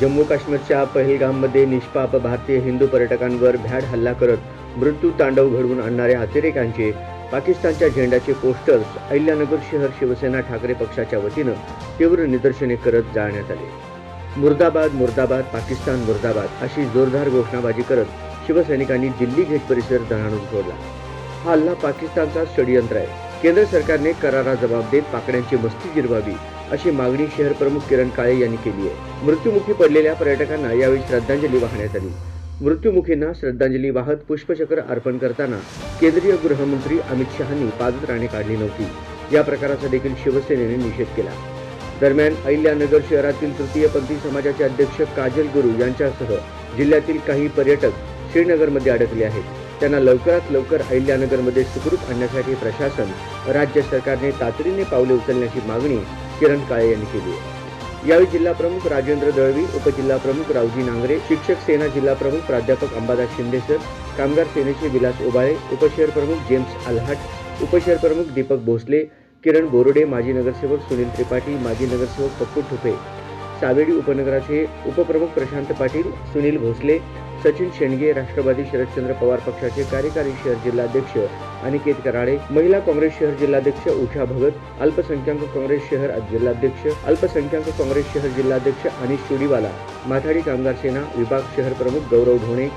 जम्मू काश्मीरच्या पहिलगाममध्ये निष्पाप भारतीय हिंदू पर्यटकांवर भ्याड हल्ला करत मृत्यू तांडव घडवून आणणाऱ्या अतिरेकांचे पाकिस्तानच्या झेंड्याचे पोस्टर्स अहिल्यानगर शहर शिवसेना ठाकरे पक्षाच्या वतीनं तीव्र निदर्शने करत जाळण्यात आले. मुर्दाबाद मुर्दाबाद पाकिस्तान मुर्दाबाद अशी जोरदार घोषणाबाजी करत शिवसैनिकांनी दिल्ली गेट परिसर दणाणून सोडला. हा हल्ला पाकिस्तानचा षडयंत्र आहे. केंद्र सरकारने करारा जबाब देत पाकड्यांची मस्ती गिरवावी अशी मागणी शहर प्रमुख किरण काळे यांनी केली आहे. मृत्युमुखी पडलेल्या पर्यटकांना यावेळी श्रद्धांजली वाहण्यात आली. मृत्युमुखींना श्रद्धांजली वाहत पुष्पचक्र अर्पण करताना केंद्रीय गृहमंत्री अमित शहानी पादत्राणे काढली नव्हती. या प्रकाराचा देखील शिवसेनेने निषेध केला. दरम्यान अहिल्यानगर शहरातील तृतीयपंथी समाजाचे अध्यक्ष काजल गुरु यांच्यासह जिल्ह्यातील काही पर्यटक श्रीनगरमध्ये अडकले आहेत. त्यांना लवकरात लवकर अहिल्यानगरमध्ये सुखरूप आणण्यासाठी प्रशासन राज्य सरकारने तातडीने पावले उचलण्याची मागणी किरण काळे यांनी केली आहे. यावेळी जिल्हा प्रमुख राजेंद्र दळवी उपजिल्हा प्रमुख रावजी नांगरे शिक्षक सेना जिल्हा प्रमुख प्राध्यापक अंबादास शिंदेसर कामगार सेनेचे विलास उबाळे उपशहर प्रमुख जेम्स अल्हाट उपशहर प्रमुख दीपक भोसले किरण बोरोडे माजी नगरसेवक सुनील त्रिपाठी माजी नगरसेवक पप्पू ठुपे. सावेडी उपनगराचे उपप्रमुख प्रशांत पाटील सुनील भोसले सचिन शेंडगे राष्ट्रवादी शरदचंद्र पवार पक्षाचे कार्यकारी शहर जिल्हाध्यक्ष अनिकेत कराळे महिला काँग्रेस शहर जिल्हाध्यक्ष उषा भगत अल्पसंख्याक काँग्रेस शहर जिल्हाध्यक्ष अल्पसंख्याक काँग्रेस शहर जिल्हाध्यक्ष अनिश चुडीवाला माथाडी कामगार सेना विभाग शहर प्रमुख गौरव ढोणे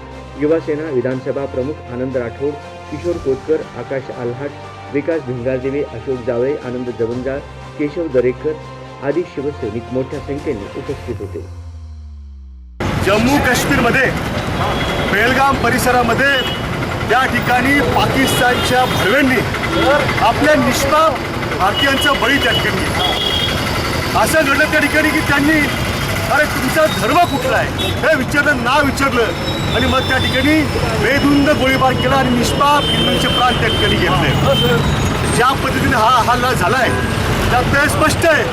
युवासेना विधानसभा प्रमुख आनंद राठोड किशोर कोतकर आकाश आल्हाट विकास भिंगारदेवे अशोक जावळे आनंद जवंजाळ केशव दरेकर आदी शिवसैनिक मोठ्या संख्येने उपस्थित होते. जम्मू काश्मीरमध्ये बेलगाम परिसरामध्ये त्या ठिकाणी पाकिस्तानच्या भरव्यांनी आपल्या निष्पाप भारतीयांचा बळी त्या ठिकाणी घेतला असं घडलं त्या ठिकाणी की त्यांनी अरे तुमचा धर्म कुठला आहे? हे विचारलं ना विचारलं. आणि मग त्या ठिकाणी बेधुंद गोळीबार केला आणि निष्पाप हिंदूंचे प्राण त्या ठिकाणी घेतले ज्या पद्धतीने हा हल्ला झालाय त्यात ते स्पष्ट आहे.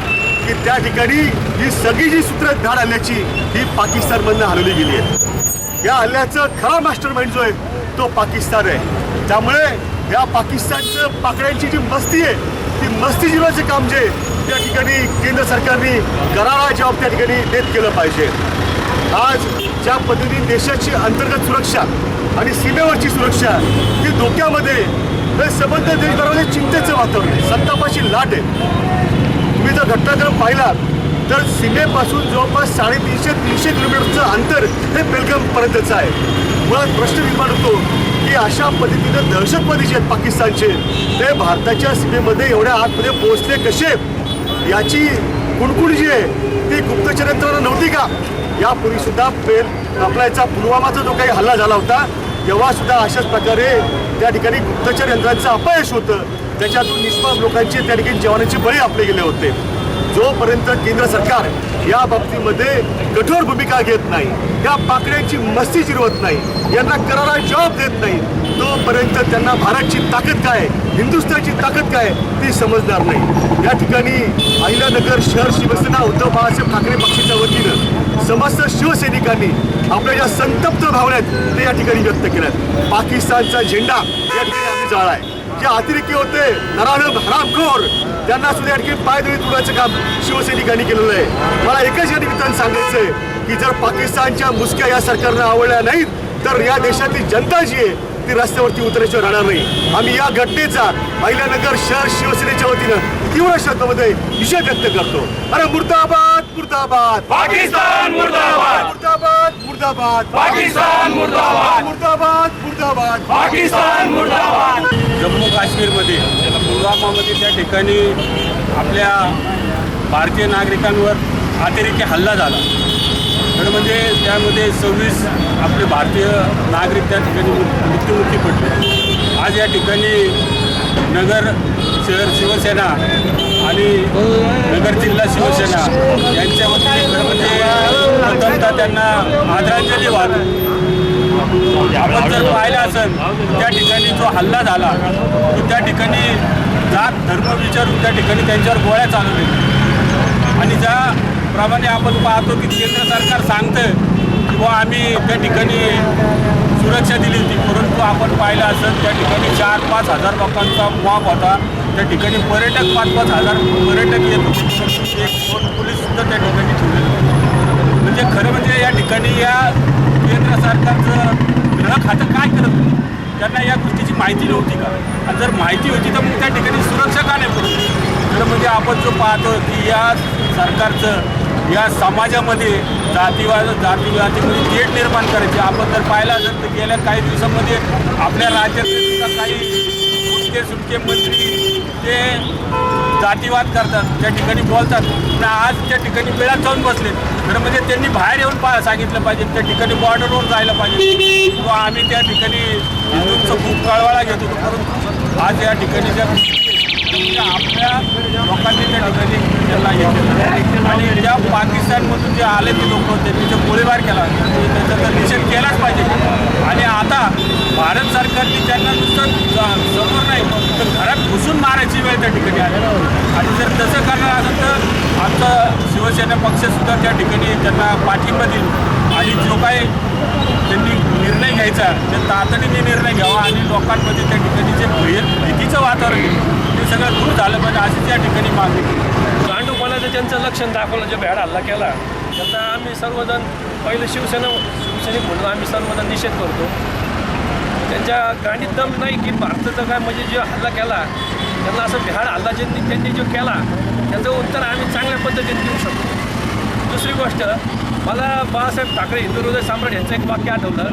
की त्या ठिकाणी ही सगळी जी सूत्र धाड आल्याची ही पाकिस्तानमधनं हलवली गेली आहे. या हल्ल्याचं खरा मास्टर माइंड जो आहे तो पाकिस्तान आहे. त्यामुळे या पाकिस्तानचं पाकड्यांची जी मस्ती आहे ती मस्ती जिरवायचं काम जे त्या ठिकाणी केंद्र सरकारने करारा जॉब त्या ठिकाणी देत केलं पाहिजे. आज ज्या पद्धतीने देशाची अंतर्गत सुरक्षा आणि सीमेवरची सुरक्षा ही धोक्यामध्ये हे संबंध देशभरामध्ये चिंतेचं वातावरण आहे. संतापाची लाट आहे. तुम्ही जर घटनाक्रम पाहिला तर सीमेपासून जवळपास साडेतीनशे तीनशे किलोमीटरचं अंतर हे बेलगामपर्यंतचं आहे. मुळात प्रश्न निर्माण होतो की अशा पद्धतीनं दहशतवादी जे आहेत पाकिस्तानचे. ते भारताच्या सीमेमध्ये एवढ्या आतमध्ये पोहोचले कसे? याची कुणकुण जी आहे ती गुप्तचर यंत्रणा नव्हती का? यापूर्वी सुद्धा पेल आपला याचा पुलवामाचा जो काही हल्ला झाला होता तेव्हा सुद्धा अशाच प्रकारे त्या ठिकाणी गुप्तचर यंत्रांचं अपयश होतं. त्याच्यातून निष्पाप लोकांचे त्या ठिकाणी जवानांचे बळी आपले गेले होते. जोपर्यंत केंद्र सरकार या बाबतीमध्ये कठोर भूमिका घेत नाही या पाकड्यांची मस्ती जिरवत नाही यांना करारा जॉब देत नाही तोपर्यंत त्यांना भारतची ताकद काय हिंदुस्थानची ताकद काय ती समजणार नाही. या ठिकाणी अहिल्यानगर शहर शिवसेना उद्धव बाळासाहेब ठाकरे पक्षाच्या वतीनं समस्त शिवसैनिकांनी आपल्या ज्या संतप्त भावना आहेत ते या ठिकाणी व्यक्त केल्यात. पाकिस्तानचा झेंडा या ठिकाणी आम्ही जाळाय. जे अतिरेकी होते नराधम हरामखोर त्यांना सुद्धा आणखी पाय पायदळी तुडवायचं काम शिवसैनिकांनी केलेलं आहे. मला एकच या निमित्तानं सांगायचंय की जर पाकिस्तानच्या मुसक्या या सरकारनं आवडल्या नाहीत तर या देशातली जनता जी आहे ती रस्त्यावरती उतरायची राहणार नाही. आम्ही या घटनेचा अहिल्यानगर शहर शिवसेनेच्या वतीनं तीव्र शब्दामध्ये निषेध व्यक्त करतो. अरे मुर्दाबाद मुर्दाबाद. पाकिस्तान मुर्दाबाद. मुर्दाबाद मुर्दाबाद. पाकिस्तान मुर्दाबाद. मुर्दाबाद मुर्दाबाद. पाकिस्तान मुर्दाबाद. जम्मू काश्मीरमध्ये पुलवामामध्ये त्या ठिकाणी आपल्या भारतीय नागरिकांवर अतिरेकी हल्ला झाला. तर म्हणजे त्यामध्ये सव्वीस आपले भारतीय नागरिक त्या ठिकाणी मृत्युमुखी पडले. आज या ठिकाणी नगर शहर शिवसेना आणि नगर जिल्हा शिवसेना यांच्या वतीने म्हणजे त्यांना आदरांजली वाहतो. आपण जर पाहिलं असेल त्या ठिकाणी जो हल्ला झाला तो त्या ठिकाणी जात धर्म विचारून त्या ठिकाणी त्यांच्यावर गोळ्या चालवल्या आणि ज्याप्रमाणे आपण पाहतो की केंद्र सरकार सांगतं की आम्ही त्या ठिकाणी सुरक्षा दिली होती परंतु आपण पाहिलं असेल त्या ठिकाणी चार पाच हजार लोकांचा मॉप होता. त्या ठिकाणी पर्यटक पाच पाच हजार पर्यटक येत. होते एक दोन पोलीससुद्धा त्या ठिकाणी ठेवलेले होते म्हणजे खरं म्हणजे या ठिकाणी या केंद्र सरकारचं गृह खातं काय करत त्यांना या गोष्टीची माहिती नव्हती का? आणि जर माहिती होती तर मग त्या ठिकाणी सुरक्षा का नाही पडत खरं म्हणजे आपण जो पाहतो की या सरकारचं या समाजामध्ये जातीवाद जातीवादीमध्ये तेढ निर्माण करायची. आपण जर पाहिलं असेल तर गेल्या काही दिवसामध्ये आपल्या राज्यात काही सुटके मंत्री ते जातीवाद करतात त्या ठिकाणी बोलतात. पण आज त्या ठिकाणी वेळात जाऊन बसले. तर म्हणजे त्यांनी बाहेर येऊन पा सांगितलं पाहिजे त्या ठिकाणी बॉर्डरवर जायला पाहिजे. किंवा आम्ही त्या ठिकाणी हिंदूंचा खूप कळवळा घेत. होतो परंतु आज या ठिकाणी ज्या आपल्या लोकांनी त्या ठिकाणी त्याला हे आणि ज्या पाकिस्तानमधून जे आले ते लोक त्यांनी जो गोळीबार केला त्याचा तर निषेध केलाच पाहिजे. आणि आता भारत सरकारने त्यांना नुसतं जरूर नाही तर घरात घुसून मारायची वेळ त्या ठिकाणी आली आणि जर तसं करणार असेल तर आमचा शिवसेना पक्षसुद्धा त्या ठिकाणी त्यांना पाठिंबा देईल आणि जो काही त्यांनी निर्णय घ्यायचा ते तातडीने निर्णय घ्यावा आणि लोकांमध्ये त्या ठिकाणी जे भय भीतीचं वातावरण आहे ते सगळं दूर झालं पाहिजे अशी त्या ठिकाणी मागणी केली. गांडूपणाचं त्यांचं लक्षण दाखवलं जे भ्याड हल्ला केला त्याचा आम्ही सर्वजण पहिले शिवसेना शिवसैनिक म्हणून आम्ही सर्वजण निषेध करतो त्यांच्या गांडीत दम नाही की भारताचा काय म्हणजे जो हल्ला केला त्यांना असं भ्याड हल्ला ज्यांनी त्यांनी जो केला त्याचं उत्तर आम्ही चांगल्या पद्धतीने देऊ शकतो. दुसरी गोष्ट मला बाळासाहेब ठाकरे हिंदू हृदय सम्राट यांचं एक वाक्य आठवलं.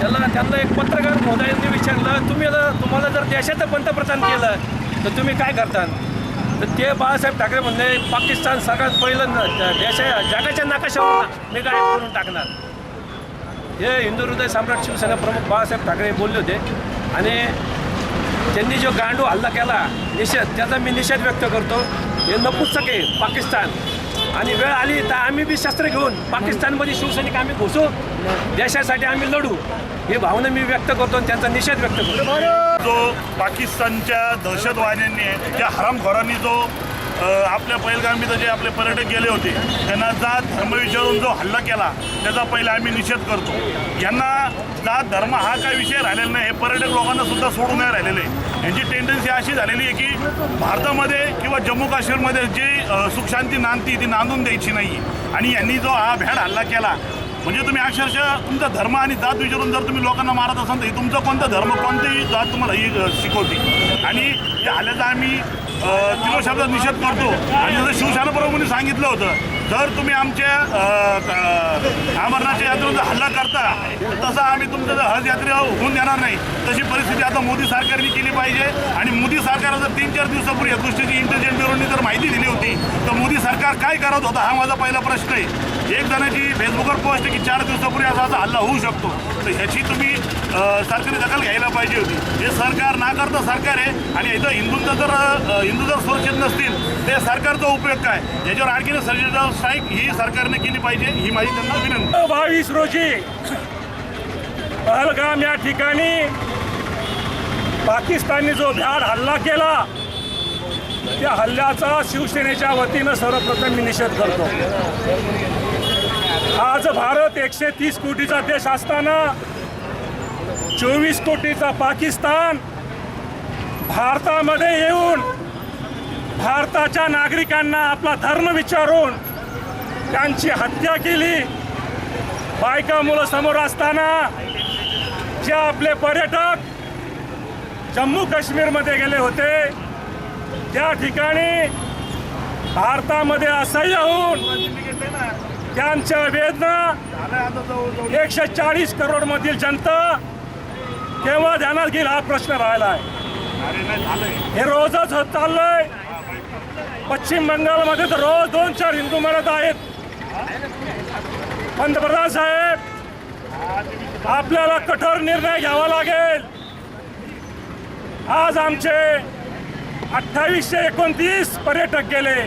त्याला त्यांना एक पत्रकार महोदयांनी विचारलं तुम्ही तुम्हाला जर देशाचं पंतप्रधान केलं तर तुम्ही काय करता? तर ते बाळासाहेब ठाकरे म्हणले पाकिस्तान सगळ्यात पहिलं न- देशा जगाच्या नाकाशावर मी गायब करून टाकणार. हे हिंदू हृदय सम्राट शिवसेना प्रमुख बाळासाहेब ठाकरे बोलले होते. आणि त्यांनी जो गांडू हल्ला केला निषेध त्याचा मी निषेध व्यक्त करतो. हे नपुस्तक आहे पाकिस्तान. आणि वेळ आली तर आम्ही बी शस्त्र घेऊन पाकिस्तानमध्ये शिवसैनिक आम्ही घुसू. देशासाठी आम्ही लढू. ही भावना मी व्यक्त करतो आणि त्यांचा निषेध व्यक्त करतो. जो पाकिस्तानच्या दहशतवाद्यांनी त्या हरामखोरांनी जो आपल्या पहिलगामीचं जे आपले पर्यटक गेले होते त्यांना जात धर्म विचारून जो हल्ला केला त्याचा पहिला आम्ही निषेध करतो. यांना जात धर्म हा काय विषय राहिलेला नाही हे पर्यटक लोकांना सुद्धा सोडून नाही राहिलेले. आहे. यांची टेंडन्सी अशी झालेली आहे की भारतामध्ये किंवा जम्मू काश्मीरमध्ये जी सुखशांती नांदती ती नांदून द्यायची नाही. आणि यांनी जो हा भ्याड हल्ला केला म्हणजे तुम्ही अक्षरशः तुमचा धर्म आणि जात विचारून जर तुम्ही लोकांना मारत असाल तर हे तुमचा कोणता धर्म कोणतीही जात तुम्हाला ही शिकवते. आणि या हल्ल्याचा आम्ही अ, तिलो शब्दात निषेध करतो. आणि जसं शिवसेना प्रमुखांनी सांगितलं होतं जर तुम्ही आमच्या अमरनाथच्या यात्रेचा हल्ला करता तर तसा आम्ही तुमचं हज यात्रे होऊन देणार नाही. तशी परिस्थिती आता मोदी सरकारने केली पाहिजे. आणि मोदी सरकार जर तीन चार दिवसापूर्वी या गोष्टीची इंटेलिजन्स ब्युरोनी जर माहिती दिली होती तर मोदी सरकार काय करत होतं हा माझा पहिला प्रश्न आहे. एक जणाची फेसबुकवर पोस्ट आहे की चार दिवसापूर्वी असा असा हल्ला होऊ शकतो. तर ह्याची तुम्ही सरकारी दखल घ्यायला पाहिजे होती. हे सरकार ना करता सरकार आहे आणि इथं हिंदूंचं जर हिंदू जर सुरक्षित नसतील ते सरकारचा उपयोग काय? याच्यावर आणखीन सर्जिकल स्ट्राईक ही सरकारने केली पाहिजे ही माझी त्यांना विनंती बावीस रोजी पहलगाम या ठिकाणी पाकिस्तानने जो भ्याड हल्ला केला त्या हल्ल्याचा शिवसेनेच्या वतीनं सर्वप्रथम मी निषेध करतो. आज भारत एकशे तीस कोटीचा देश असताना चोवीस कोटीचा पाकिस्तान भारतामध्ये येऊन भारताच्या नागरिकांना आपला धर्म विचारून त्यांची हत्या केली. बायका मुलं समोर असताना जे आपले पर्यटक जम्मू काश्मीरमध्ये गेले होते त्या ठिकाणी भारतामध्ये असह्य होऊन त्यांच्या वेदना एकशे चाळीस करोड मधील जनता केव्हा ध्यानात घेईल हा प्रश्न राहिला आहे हे रोजच होत चाललंय. पश्चिम बंगालमध्ये तर रोज दोन चार हिंदू मरत आहेत. पंतप्रधान साहेब आपल्याला कठोर निर्णय घ्यावा लागेल. आज आमचे अठ्ठावीसशे एकोणतीस पर्यटक गेले.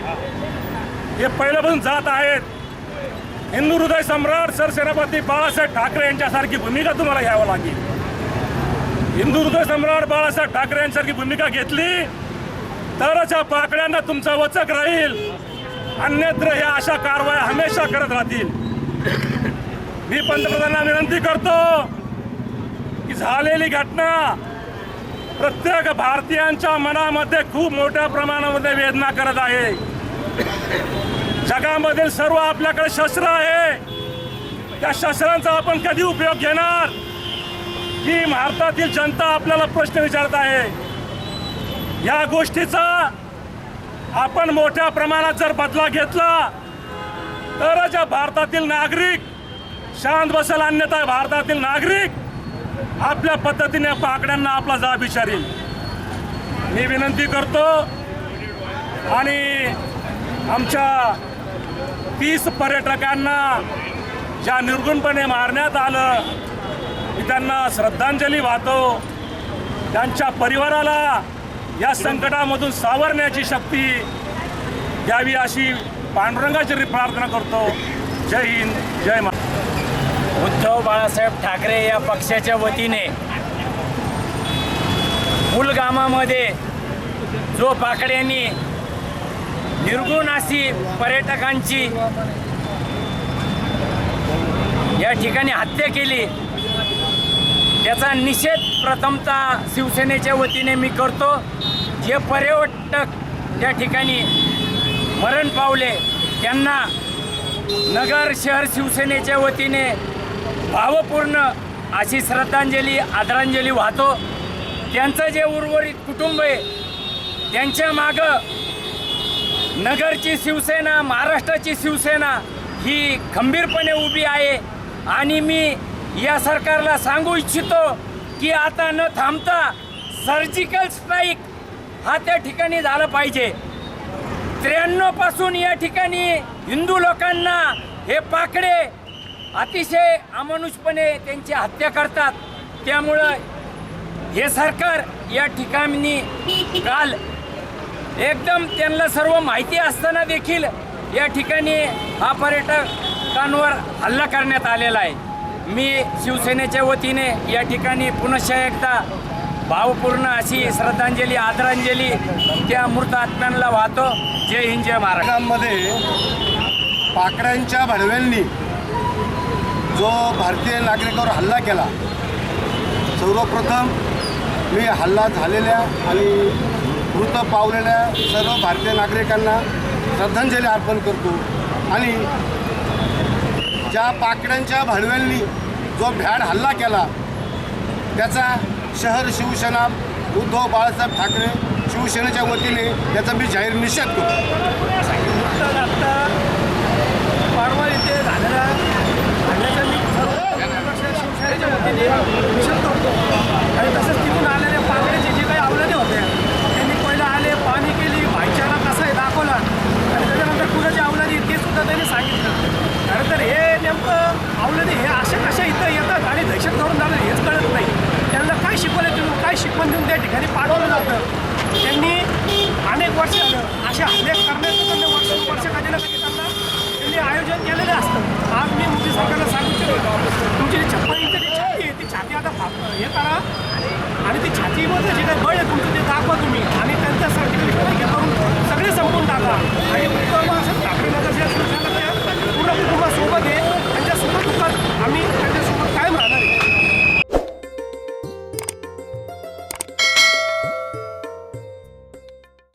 हे पहिल्यापासून जात आहेत. हिंदू हृदय सम्राट सरसेनापती बाळासाहेब ठाकरे यांच्यासारखी भूमिका तुम्हाला घ्यावं लागेल. हिंदू हृदय सम्राट बाळासाहेब ठाकरे यांच्यासारखी भूमिका घेतली तरच या पाकड्यांना तुमचा वचक राहील. अन्यत्र ह्या अशा कारवाया हमेशा करत राहतील. मी पंतप्रधानांना विनंती करतो की झालेली घटना प्रत्येक भारतीयांच्या मनामध्ये खूप मोठ्या प्रमाणामध्ये वेदना करत आहे. जगामधील सर्व आपल्याकडे शस्त्र आहे. त्या शस्त्रांचा आपण कधी उपयोग घेणार? ही भारतातील जनता आपल्याला प्रश्न विचारत आहे. या गोष्टीचा आपण मोठ्या प्रमाणात जर बदला घेतला तरच या भारतातील नागरिक शांत बसेल. अन्यथा भारतातील नागरिक आपल्या पद्धतीने पाकड्यांना आपला जाब विचारील. मी विनंती करतो आणि आमच्या तीस पर्यटकांना ज्या निर्गुणपणे मारण्यात आलं मी त्यांना श्रद्धांजली वाहतो त्यांच्या परिवाराला या संकटामधून सावरण्याची शक्ती द्यावी अशी पांडुरंगाची प्रार्थना करतो. जय हिंद जय मा उद्धव बाळासाहेब ठाकरे या पक्षाच्या वतीने पुलगामामध्ये जो पाकड्यांनी निर्गुण अशी पर्यटकांची या ठिकाणी हत्या केली. त्याचा निषेध प्रथमतः शिवसेनेच्या वतीने मी करतो. जे पर्यटक त्या ठिकाणी मरण पावले त्यांना नगर शहर शिवसेनेच्या वतीने भावपूर्ण अशी श्रद्धांजली आदरांजली वाहतो. त्यांचं जे उर्वरित कुटुंब आहे त्यांच्या मागं नगरची शिवसेना महाराष्ट्राची शिवसेना ही खंबीरपणे उभी आहे. आणि मी या सरकारला सांगू इच्छितो की आता न थांबता सर्जिकल स्ट्राईक हा त्या ठिकाणी झाला पाहिजे. त्र्याण्णवपासून या ठिकाणी हिंदू लोकांना हे पाकडे अतिशय अमानुषपणे त्यांची हत्या करतात. त्यामुळं हे सरकार या ठिकाणी काल एकदम त्यांना सर्व माहिती असताना देखील या ठिकाणी हा पर्यटकांवर हल्ला करण्यात आलेला आहे. मी शिवसेनेच्या वतीने या ठिकाणी पुनश्च एकदा भावपूर्ण अशी श्रद्धांजली आदरांजली त्या मृत आत्म्यांना वाहतो. जय हिंद जय महाराष्ट्र. पाकड्यांच्या भडव्यांनी जो भारतीय नागरिकावर हल्ला केला सर्वप्रथम मी हल्ला झालेल्या आणि मृत पावलेल्या सर्व भारतीय नागरिकांना श्रद्धांजली अर्पण करतो. आणि ज्या पाकड्यांच्या भाडव्यांनी जो भ्याड हल्ला केला त्याचा शहर शिवसेना उद्धव बाळासाहेब ठाकरे शिवसेनेच्या वतीने त्याचा मी जाहीर निषेध करतो. आत्ता पारवा मी शिवसेनेच्या वतीने निषेध करतो. आणि तसंच शिक्षण देऊन त्या ठिकाणी पाठवलं जातं. त्यांनी अनेक वर्ष असे हल्ले करण्याचं त्यांना वर्ष कधी ना कधी त्यांना त्यांनी आयोजन केलेलं असतं. आज मी मोदी सरकारला सांगू शकतो तुमची छप्पन इंच जी छाती आहे ती छाती आता हे करा. आणि ती छातीमध्ये जे काही बळ आहे तुमचं ते दाखवा तुम्ही. आणि त्यांच्यासाठी हे करून सगळे संपून टाका. आणि उत्तम असं ठाकरे नगर जे पूर्ण कुटुंबासोबत आहे. त्यांच्यासोबत आम्ही त्यांच्यासोबत